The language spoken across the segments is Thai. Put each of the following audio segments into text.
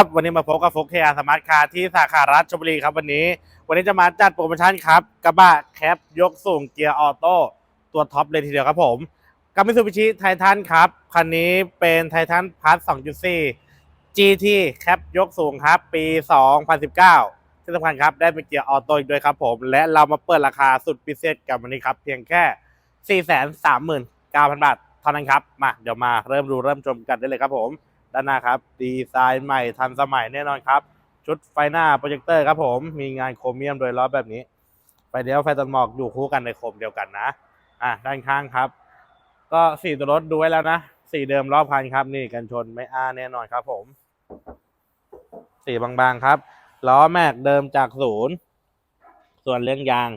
ครับวันนี้มาพบกับโฟกเทียสมาร์ทคาร์ที่สาขาราชบุรีครับวันนี้ วันนี้จะมาจัดโปรโมชั่นครับกระบะแคปยกสูงเกียร์ออโต้ตัวท็อปเลยทีเดียวครับผมกับมิซูบิชิไททันครับคันนี้เป็นไททันพัท2.4 GT แคปยกสูงครับปี 2019ที่สำคัญครับได้เป็นเกียร์ออโต้อีกด้วยครับผม และเรามาเปิดราคาสุดพิเศษกับวันนี้ครับเพียงแค่ 439,000 บาทเท่านั้นครับมาเดี๋ยวมาเริ่มดูเริ่มชมกันได้เลยครับผม ด้านหน้าครับ ดีไซน์ใหม่ทันสมัยแน่นอนครับ ชุดไฟหน้าโปรเจคเตอร์ครับผม มีงานโครเมียมโดยล้อแบบนี้ ไฟเดียวไฟตัดหมอกอยู่คู่กันในโคมเดียวกันนะ อะด้านข้างครับ ก็สีตัวรถดูไว้แล้วนะ สีเดิมรอบคันครับนี่กันชนไม่อ้าแน่นอนครับผม สีบางๆครับ ล้อแม็กเดิมจากศูนย์ ส่วนเรื่องยาง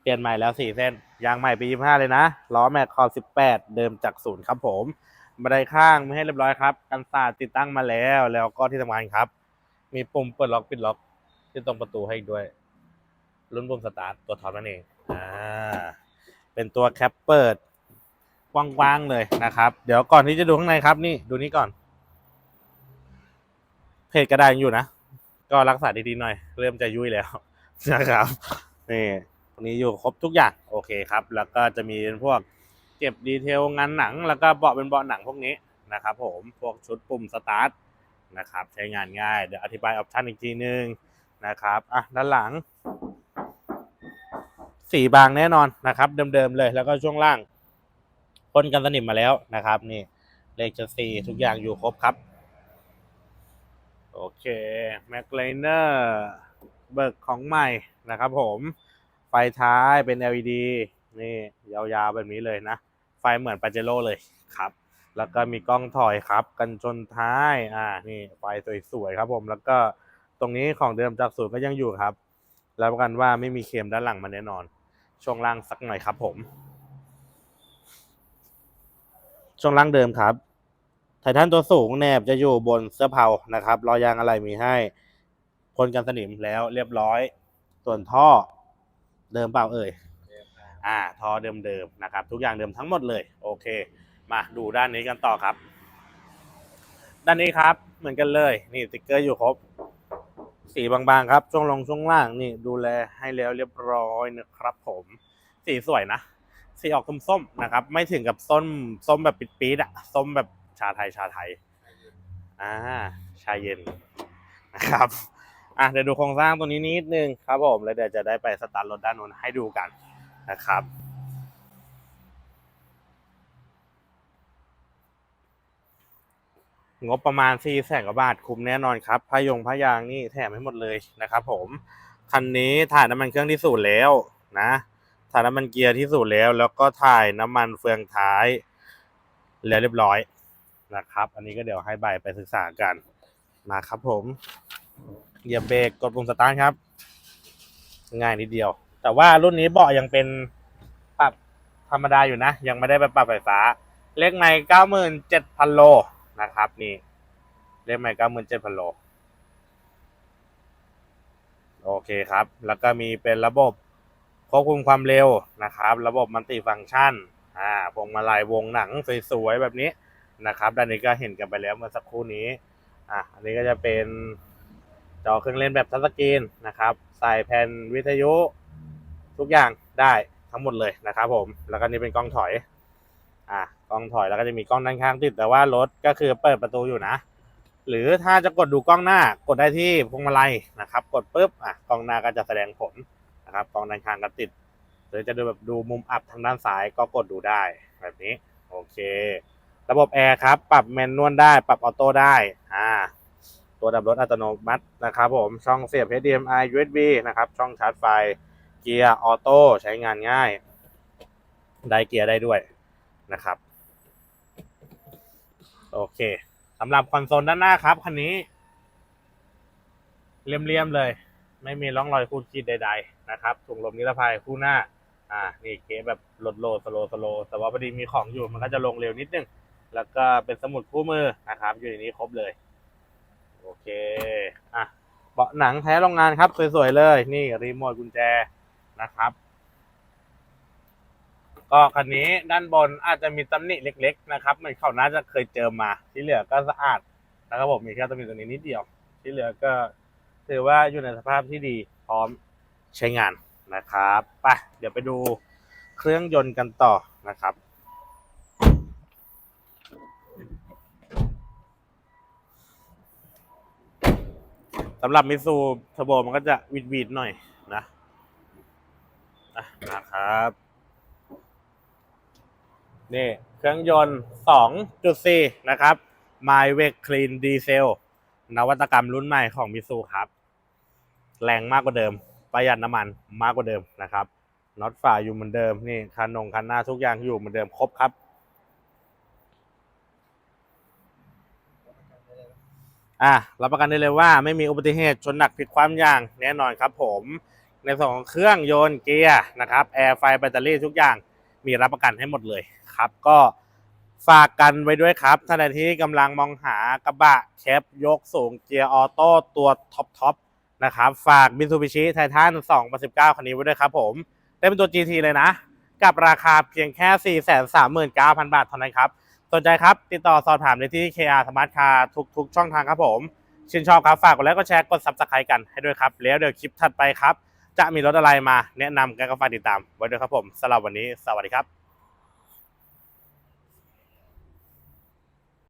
เปลี่ยนใหม่แล้วสี่เส้น ยางใหม่ปียี่ห้าเลยนะ ล้อแม็กคอสิบแปดเดิมจากศูนย์ครับผม บันไดข้างไม่ให้เรียบร้อยครับ กันศาสตร์ติดตั้งมาแล้วแล้วก็ที่สำคัญครับ มีปุ่มเปิดล็อกปิดล็อก ที่ตรงประตูให้ด้วย รุ่นปุ่มสตาร์ทตัวท็อปนั่นเองอ่าเป็นตัวแคปเปิดกว้างๆเลยนะครับ เดี๋ยวก่อนที่จะดูข้างในครับนี่ดูนี่ก่อน เพจกระดาษยังอยู่นะ ก็รักษาดีๆหน่อย เริ่มจะยุ่ยแล้วนะครับนี่ตรงนี้อยู่ครบทุกอย่างโอเคครับ แล้วก็จะมีพวก เก็บดีเทลงานหนัง แล้วก็เบาะเป็นเบาะหนังพวกนี้นะครับผมพวกชุดปุ่มสตาร์ทนะครับใช้งานง่ายเดี๋ยวอธิบายออปชันอีกทีนึงนะครับอะด้านหลัง สีบางแน่นอนนะครับเดิมๆเลยแล้วก็ช่วงล่างพ่นกันสนิมมาแล้วนะครับนี่เลขจะสีทุกอย่างอยู่ครบครับ โอเคแม็กไลเนอร์เบิกของใหม่นะครับผม ไฟท้ายเป็น LED นี่ยาวๆแบบนี้เลยนะ ไฟเหมือนปาเจโร่เลยครับ แล้วก็มีกล้องถอยครับ กันชนท้ายอ่านี่ไฟสวยๆครับผมแล้วก็ตรงนี้ของเดิมจากศูนย์ก็ยังอยู่ครับรับประกันว่าไม่มีเค็มด้านหลังมันแน่นอน ช่วงล่างสักหน่อยครับผม ช่วงล่างเดิมครับไททันตัวสูงแนบจะอยู่บนเสื้อเผานะครับรอยยางอะไรมีให้พ่นกันสนิมแล้วเรียบร้อย ส่วนท่อเดิมเปล่าเอ่ย อ่าท่อเดิมๆนะครับ ทุกอย่างเดิมทั้งหมดเลย โอเค มาดูด้านนี้กันต่อครับ ด้านนี้ครับเหมือนกันเลย นี่สติ๊กเกอร์อยู่ครบ สีบางๆครับ ช่วงลงช่วงล่างนี่ดูแลให้แล้วเรียบร้อยนะครับ ผม สีสวยนะ สีออกส้มๆนะครับ ไม่ถึงกับส้มส้มแบบปิดๆอะส้มแบบชาไทยชาไทย อ่า ชาเย็นนะครับ อะเดี๋ยวดูโครงสร้างตัวนี้นิดนึงครับผม แล้วเดี๋ยวจะได้ไปสตาร์ทรถด้านโน้นให้ดูกัน นะครับ งบประมาณ4ี่แสนกว่าบาทคุ้มแน่นอนครับพายงพายางนี่แถมให้หมดเลยนะครับ ผม คันนี้ถ่ายน้ำมันเครื่องที่สูตรแล้วนะถ่ายน้ำมันเกียร์ที่สูตรแล้ว แล้วก็ถ่ายน้ำมันเฟืองท้ายแล้วเรียบร้อยนะครับ อันนี้ก็เดี๋ยวให้ใบไปศึกษากันมาครับผมเหยียบเบรกกดปุ่มสตาร์ทครับ ง่ายนิดเดียว แต่ว่ารุ่นนี้เบาะยังเป็นปรับธรรมดาอยู่นะ ยังไม่ได้ไปปรับไฟฟ้า เลขไม่เก้าหมื่นเจ็ดพันโลนะครับ นี่ เลขไม่เก้าหมื่นเจ็ดพันโล โอเคครับ แล้วก็มีเป็นระบบควบคุมความเร็วนะครับ ระบบมัลติฟังก์ชัน อ่าพวงมาลัยวงหนังสวยๆแบบนี้นะครับด้านนี้ก็เห็นกันไปแล้วเมื่อสักครู่นี้ อะ อันนี้ก็จะเป็นจอเครื่องเล่นแบบทัชสกรีนนะครับ ใส่แผ่นวิทยุ ทุกอย่างได้ทั้งหมดเลยนะครับผม แล้วก็นี่เป็นกล้องถอย อะกล้องถอยแล้วก็จะมีกล้องด้านข้างติด แต่ว่ารถก็คือเปิดประตูอยู่นะ หรือถ้าจะกดดูกล้องหน้ากดได้ที่พวงมาลัยนะครับ กดปุ๊บอะกล้องหน้าก็จะแสดงผลนะครับกล้องด้านข้างก็ติด หรือจะดูแบบดูมุมอับทางด้านซ้ายก็กดดูได้แบบนี้โอเค ระบบแอร์ครับ ปรับแมนนวลได้ ปรับออโต้ได้ อ่า ตัวดับรถอัตโนมัตินะครับผม ช่องเสียบ HDMI USB นะครับ ช่องชาร์จไฟ เกียร์ออโต้ใช้งานง่าย ได้เกียร์ได้ด้วยนะครับ โอเคสำหรับคอนโซลด้านหน้าครับคันนี้ เรียมๆเลย ไม่มีร่องรอยขูดขีดใด ๆ นะครับถุงลมนิรภัยคู่หน้า อ่า นี่เกแบบลดโลสโลสโลแต่ว่าพอดีมีของอยู่มันก็จะลงเร็วนิดนึง แล้วก็เป็นสมุดคู่มือนะครับ อยู่ในนี้ครบเลย โอเค อะเบาะหนังแท้โรงงานครับ สวย ๆ เลย นี่รีโมทกุญแจ นะครับ ก็คันนี้ด้านบนอาจจะมีตำหนิเล็ก ๆ นะครับเหมือนเขาน่าจะเคยเจอมา ที่เหลือก็สะอาดนะครับผมมีแค่ตำหนิตรงนี้นิดเดียว ที่เหลือก็ถือว่าอยู่ในสภาพที่ดีพร้อมใช้งานนะครับไปเดี๋ยวไปดูเครื่องยนต์กันต่อนะครับสำหรับมิซูเทอร์โบมันก็จะวิดวีดหน่อยนะ อะนะครับ นี่ เครื่องยนต์ 2.4 นะครับ m y w e c Clean Diesel นวัตกรรมรุ่นใหม่ของมิซูครับ แรงมากกว่าเดิม ประหยัดน้ำมันมากกว่าเดิมนะครับน็อตฝาอยู่เหมือนเดิม นี่คันนงคันหน้าทุกอย่างอยู่เหมือนเดิมครบครับ อะรับประกันได้เลยว่าไม่มีอุบัติเหตุชนหนักผิดความอย่างแน่นอนครับผม ในส่วนของเครื่องยนต์เกียร์นะครับแอร์ไฟแบตเตอรี่ทุกอย่างมีรับประกันให้หมดเลยครับก็ฝากกันไว้ด้วยครับท่านใดที่กำลังมองหากระบะแคปยกสูงเกียร์ออโต้ตัวท็อปท็อปนะครับฝาก Mitsubishi Titan 2019 คันนี้ไว้ด้วยครับผม ได้เป็นตัว GT เลยนะ กับราคาเพียงแค่ 439,000 บาทเท่านั้นครับ สนใจครับ ติดต่อสอบถามได้ที่ KR Smart Car ทุก ๆ ช่องทางครับผม ชื่นชอบครับ ฝากกดไลค์กดแชร์กด Subscribe กันให้ด้วยครับ แล้วเดี๋ยวคลิปถัดไปครับ จะมีรถอะไรมาแนะนำกันก็ฝากติดตามไว้ด้วยครับผมสำหรับวันนี้สวัสดีครับ